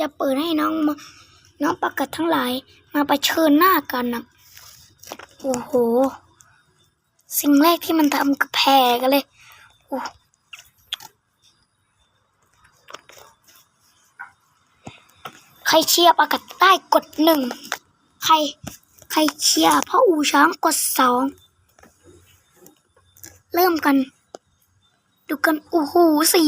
จะเปิดให้น้องมาน้องประกาศทั้งหลาย มาประชิญหน้ากันนะโอ้โห สิ่งแรกที่มันทำกับแพรกันเลยโอ้ใครเชียร์ประกาศใต้กดหนึ่งใครใครเชียร์พ่ออูช้างกดสองเริ่มกัน ดูกัน โอ้โหสี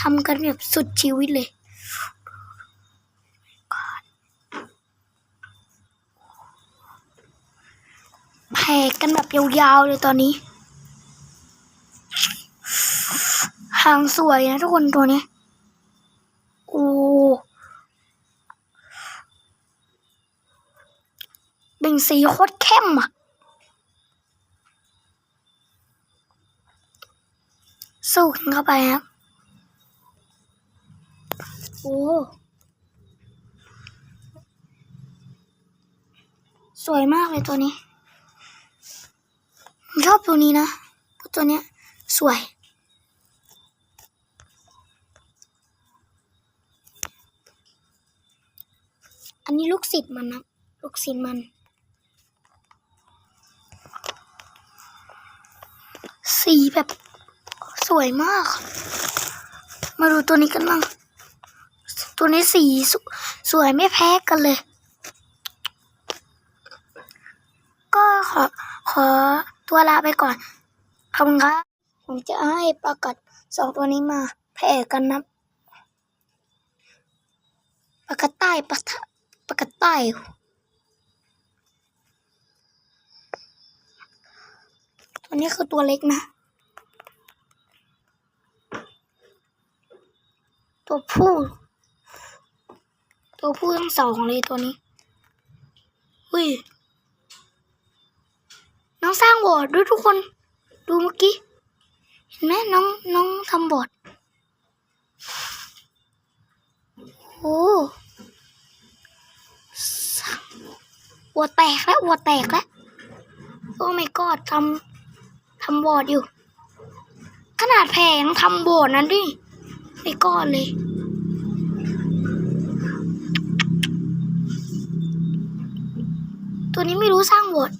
ทำกันแบบสุดชีวิตเลยแผ่กันแบบยาวๆเลยตอนนี้ หางสวยนะทุกคนตัวนี้ โอ้เบ่งสีโคตรเข้มอะ สู้กันเข้าไปครับ โอ้สวยมากเลยตัวนี้ชอบตัวนี้นะตัวเนี้ยสวย อันนี้ลูกศิษย์มันนะลูกศิษย์มัน สีแบบ สวยมาก มาดูตัวนี้กันบ้าง ตัวนี้สีสสวยไม่แพ้กันเลย ก็ขอขอตัวลาไปก่อนขอบคุณครับผมจะให้ประกาศสองตัวนี้มาแพ้กันนะประกาศใต้ปะทะประกาศใต้ตัวนี้คือตัวเล็กนะ ตัวผู้ ตัวผู้ทั้งสองเลยตัวนี้เฮ้ย น้องสร้างบอร์ดด้วยทุกคน ดูเมื่อกี้ เห็นไหมน้องน้องทำบอร์ดโอ้หัวแตกแล้วหัวแตกแล้วโอ้ my god ทำทำบอร์ดอยู่ ขนาดแพงทำบอร์ดนั้นดิ ไม่กอดเลยตัวนี้ไม่รู้สร้างบอด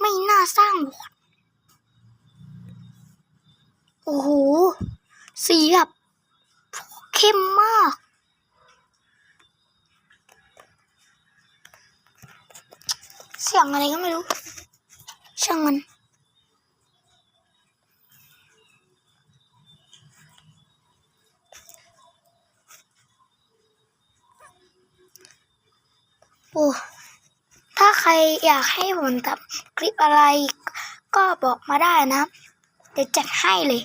ไม่น่าสร้างบอดโอ้โห สีแบบเข้มมาก เสียงอะไรก็ไม่รู้ ช่างมัน โอ้ถ้าใครอยากให้ผมทำคลิปอะไรก็บอกมาได้นะ เดี๋ยวจัดให้เลย